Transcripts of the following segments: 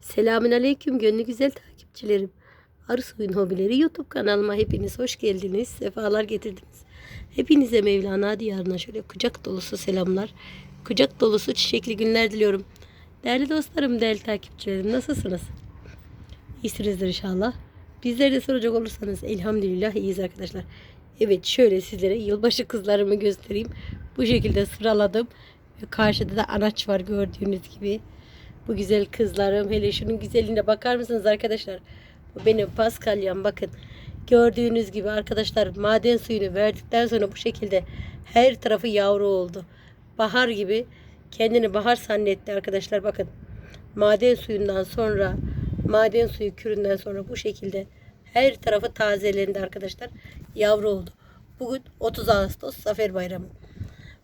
Selamün Aleyküm gönlü güzel takipçilerim. Arı Hobileri YouTube kanalıma hepiniz hoş geldiniz. Sefalar getirdiniz. Hepinize Mevlana diyarına şöyle kucak dolusu selamlar. Kucak dolusu çiçekli günler diliyorum. Değerli dostlarım, değerli takipçilerim nasılsınız? İyisinizdir inşallah. Bizleri de soracak olursanız elhamdülillah iyiyiz arkadaşlar. Evet şöyle sizlere yılbaşı kızlarımı göstereyim. Bu şekilde sıraladım. Karşıda da anaç var gördüğünüz gibi. Bu güzel kızlarım. Hele şunun güzelliğine bakar mısınız arkadaşlar? Bu benim paskalyam bakın. Gördüğünüz gibi arkadaşlar maden suyunu verdikten sonra bu şekilde her tarafı yavru oldu. Bahar gibi kendini bahar zannetti arkadaşlar bakın. Maden suyundan sonra maden suyu küründen sonra bu şekilde her tarafı tazelendi arkadaşlar. Yavru oldu. Bugün 30 Ağustos Zafer Bayramı.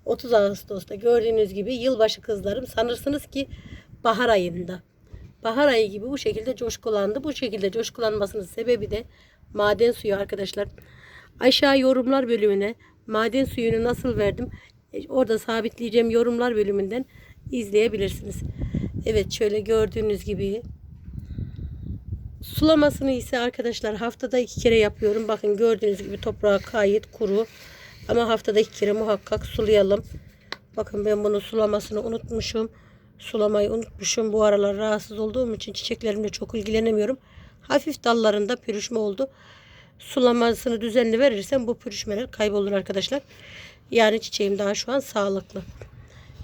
30 Ağustos'ta gördüğünüz gibi yılbaşı kızlarım sanırsınız ki bahar ayında. Bahar ayı gibi bu şekilde coşkulandı. Bu şekilde coşkulanmasının sebebi de maden suyu arkadaşlar. Aşağı yorumlar bölümüne maden suyunu nasıl verdim e, orada sabitleyeceğim yorumlar bölümünden izleyebilirsiniz. Evet şöyle gördüğünüz gibi Sulamasını ise arkadaşlar haftada iki kere yapıyorum. Bakın gördüğünüz gibi toprağı kayıt kuru. Ama haftada iki kere muhakkak sulayalım. Bakın ben bunu sulamasını unutmuşum. Sulamayı unutmuşum. Bu aralar rahatsız olduğum için çiçeklerimle çok ilgilenemiyorum. Hafif dallarında pürüşme oldu. Sulamasını düzenli verirsem bu pürüşmeler kaybolur arkadaşlar. Yani çiçeğim daha şu an sağlıklı.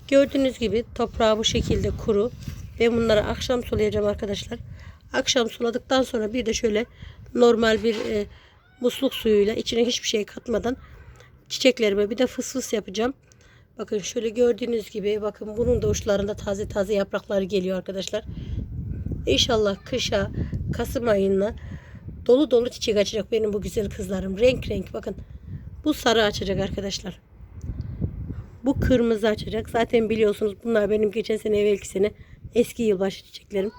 Gördüğünüz gibi toprağı bu şekilde kuru. Ben bunları akşam sulayacağım arkadaşlar. Akşam suladıktan sonra bir de şöyle normal bir e, musluk suyuyla içine hiçbir şey katmadan çiçeklerime bir de fıs fıs yapacağım. Bakın şöyle gördüğünüz gibi bakın bunun da uçlarında taze taze yaprakları geliyor arkadaşlar. İnşallah kışa Kasım ayına dolu dolu çiçek açacak benim bu güzel kızlarım. Renk renk bakın. Bu sarı açacak arkadaşlar. Bu kırmızı açacak. Zaten biliyorsunuz bunlar benim geçen sene evvelki sene eski yılbaşı çiçeklerim.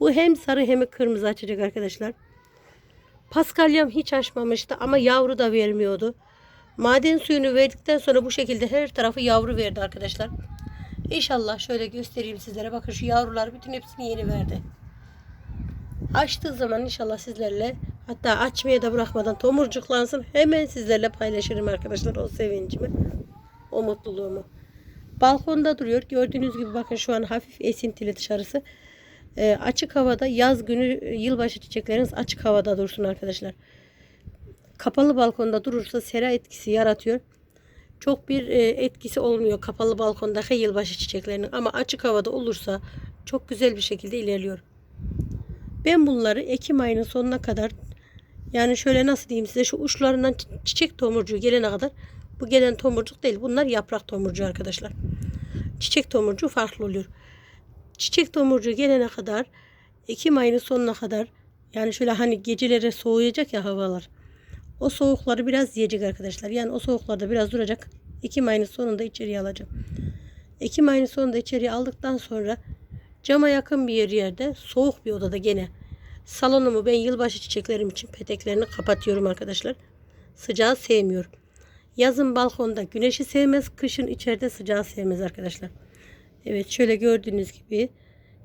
Bu hem sarı hem kırmızı açacak arkadaşlar. Paskalyam hiç açmamıştı ama yavru da vermiyordu. Maden suyunu verdikten sonra bu şekilde her tarafı yavru verdi arkadaşlar. İnşallah şöyle göstereyim sizlere. Bakın şu yavrular bütün hepsini yeni verdi. Açtığı zaman inşallah sizlerle hatta açmaya da bırakmadan tomurcuklansın hemen sizlerle paylaşırım arkadaşlar o sevincimi. O mutluluğumu. Balkonda duruyor. Gördüğünüz gibi bakın şu an hafif esintili dışarısı. E, açık havada yaz günü yılbaşı çiçekleriniz açık havada dursun arkadaşlar. Kapalı balkonda durursa sera etkisi yaratıyor. Çok bir e, etkisi olmuyor kapalı balkondaki yılbaşı çiçeklerinin ama açık havada olursa çok güzel bir şekilde ilerliyor. Ben bunları Ekim ayının sonuna kadar yani şöyle nasıl diyeyim size şu uçlarından çi- çiçek tomurcuğu gelene kadar bu gelen tomurcuk değil bunlar yaprak tomurcuğu arkadaşlar. Çiçek tomurcuğu farklı oluyor çiçek tomurcuğu gelene kadar Ekim ayının sonuna kadar yani şöyle hani gecelere soğuyacak ya havalar. O soğukları biraz yiyecek arkadaşlar. Yani o soğuklarda biraz duracak. Ekim ayının sonunda içeriye alacağım. Ekim ayının sonunda içeriye aldıktan sonra cama yakın bir yer yerde soğuk bir odada gene salonumu ben yılbaşı çiçeklerim için peteklerini kapatıyorum arkadaşlar. Sıcağı sevmiyorum. Yazın balkonda güneşi sevmez, kışın içeride sıcağı sevmez arkadaşlar. Evet şöyle gördüğünüz gibi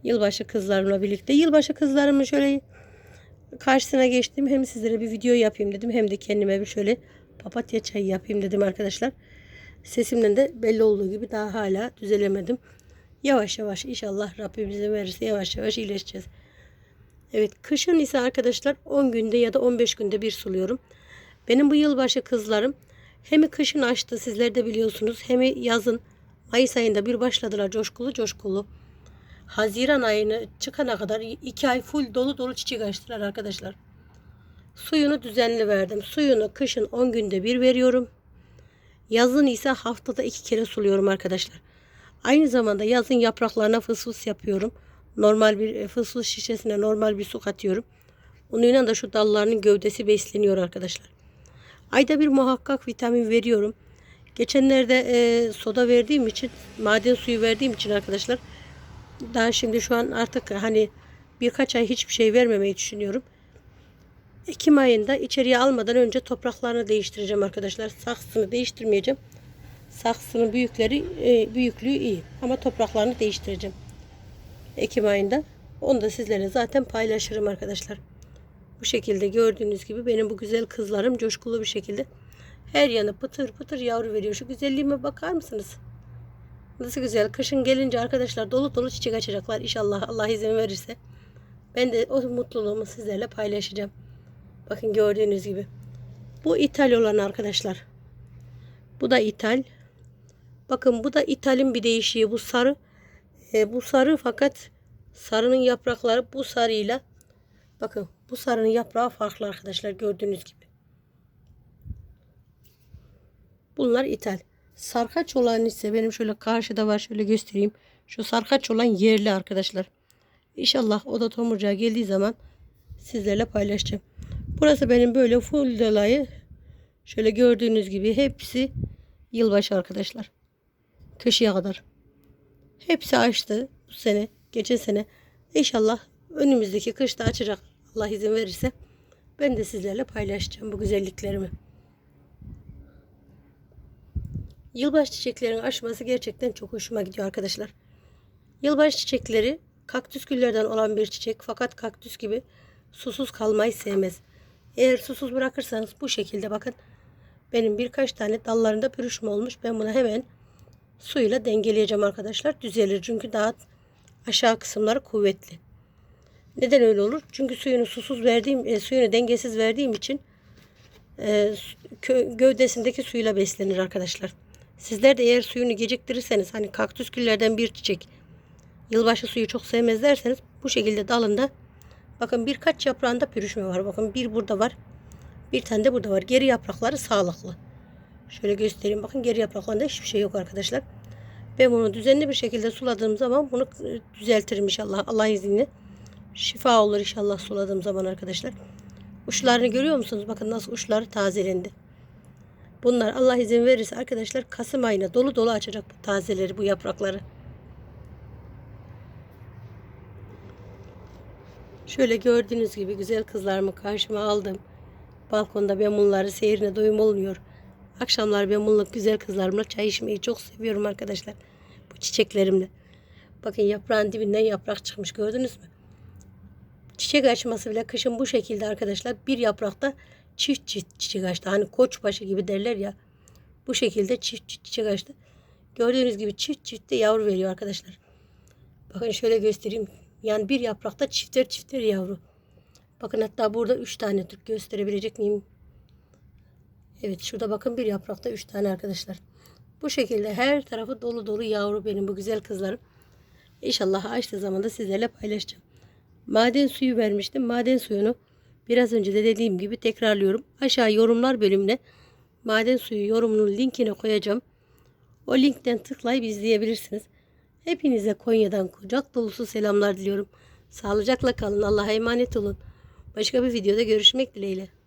yılbaşı kızlarımla birlikte yılbaşı kızlarımı şöyle karşısına geçtim. Hem sizlere bir video yapayım dedim hem de kendime bir şöyle papatya çayı yapayım dedim arkadaşlar. Sesimden de belli olduğu gibi daha hala düzelemedim. Yavaş yavaş inşallah Rabbim bize verirse yavaş yavaş iyileşeceğiz. Evet kışın ise arkadaşlar 10 günde ya da 15 günde bir suluyorum. Benim bu yılbaşı kızlarım hem kışın açtı sizler de biliyorsunuz hem yazın Mayıs ayında bir başladılar coşkulu coşkulu. Haziran ayını çıkana kadar iki ay full dolu dolu çiçek açtılar arkadaşlar. Suyunu düzenli verdim. Suyunu kışın 10 günde bir veriyorum. Yazın ise haftada iki kere suluyorum arkadaşlar. Aynı zamanda yazın yapraklarına fısfıs yapıyorum. Normal bir e, fısfıs şişesine normal bir su katıyorum. Onunla da şu dallarının gövdesi besleniyor arkadaşlar. Ayda bir muhakkak vitamin veriyorum. Geçenlerde e, soda verdiğim için, maden suyu verdiğim için arkadaşlar daha şimdi şu an artık hani birkaç ay hiçbir şey vermemeyi düşünüyorum. Ekim ayında içeriye almadan önce topraklarını değiştireceğim arkadaşlar. Saksını değiştirmeyeceğim. Saksının büyükleri e, büyüklüğü iyi ama topraklarını değiştireceğim. Ekim ayında. Onu da sizlerle zaten paylaşırım arkadaşlar. Bu şekilde gördüğünüz gibi benim bu güzel kızlarım coşkulu bir şekilde her yanı pıtır pıtır yavru veriyor. Şu güzelliğime bakar mısınız? Nasıl güzel. Kışın gelince arkadaşlar dolu dolu çiçek açacaklar. İnşallah Allah izin verirse. Ben de o mutluluğumu sizlerle paylaşacağım. Bakın gördüğünüz gibi. Bu ithal olan arkadaşlar. Bu da ithal. Bakın bu da ithalin bir değişiği. Bu sarı. E, bu sarı fakat sarının yaprakları bu sarıyla bakın bu sarının yaprağı farklı arkadaşlar gördüğünüz gibi. Bunlar ithal. Sarkaç olan ise benim şöyle karşıda var şöyle göstereyim. Şu sarkaç olan yerli arkadaşlar. İnşallah o da tomurcuğa geldiği zaman sizlerle paylaşacağım. Burası benim böyle full dolayı şöyle gördüğünüz gibi hepsi yılbaşı arkadaşlar. Köşeye kadar. Hepsi açtı bu sene, geçen sene. İnşallah önümüzdeki kışta açacak Allah izin verirse. Ben de sizlerle paylaşacağım bu güzelliklerimi. Yılbaşı çiçeklerinin açması gerçekten çok hoşuma gidiyor arkadaşlar. Yılbaşı çiçekleri kaktüs güllerden olan bir çiçek fakat kaktüs gibi susuz kalmayı sevmez. Eğer susuz bırakırsanız bu şekilde bakın benim birkaç tane dallarında pürüşme olmuş. Ben bunu hemen suyla dengeleyeceğim arkadaşlar. Düzelir çünkü daha aşağı kısımları kuvvetli. Neden öyle olur? Çünkü suyunu susuz verdiğim, e, suyunu dengesiz verdiğim için e, gövdesindeki suyla beslenir arkadaşlar. Sizler de eğer suyunu geciktirirseniz hani kaktüs güllerden bir çiçek yılbaşı suyu çok sevmez derseniz bu şekilde dalında bakın birkaç yaprağında pürüşme var. Bakın bir burada var. Bir tane de burada var. Geri yaprakları sağlıklı. Şöyle göstereyim. Bakın geri yapraklarında hiçbir şey yok arkadaşlar. Ben bunu düzenli bir şekilde suladığım zaman bunu e, düzeltirim inşallah. Allah izniyle. Şifa olur inşallah suladığım zaman arkadaşlar. Uçlarını görüyor musunuz? Bakın nasıl uçları tazelendi. Bunlar Allah izin verirse arkadaşlar Kasım ayına dolu dolu açacak bu tazeleri, bu yaprakları. Şöyle gördüğünüz gibi güzel kızlarımı karşıma aldım. Balkonda ben bunları seyrine doyum olmuyor. Akşamlar ben bununla güzel kızlarımla çay içmeyi çok seviyorum arkadaşlar. Bu çiçeklerimle. Bakın yaprağın dibinden yaprak çıkmış gördünüz mü? Çiçek açması bile kışın bu şekilde arkadaşlar. Bir yaprakta çift çift çiçek açtı. Hani koçbaşı gibi derler ya. Bu şekilde çift çift çiçek açtı. Gördüğünüz gibi çift çift de yavru veriyor arkadaşlar. Bakın şöyle göstereyim. Yani bir yaprakta çifter çifter yavru. Bakın hatta burada üç tane Türk gösterebilecek miyim? Evet şurada bakın bir yaprakta üç tane arkadaşlar. Bu şekilde her tarafı dolu dolu yavru benim bu güzel kızlarım. İnşallah açtığı zaman da sizlerle paylaşacağım. Maden suyu vermiştim. Maden suyunu biraz önce de dediğim gibi tekrarlıyorum. Aşağı yorumlar bölümüne maden suyu yorumunun linkini koyacağım. O linkten tıklayıp izleyebilirsiniz. Hepinize Konya'dan kucak dolusu selamlar diliyorum. Sağlıcakla kalın. Allah'a emanet olun. Başka bir videoda görüşmek dileğiyle.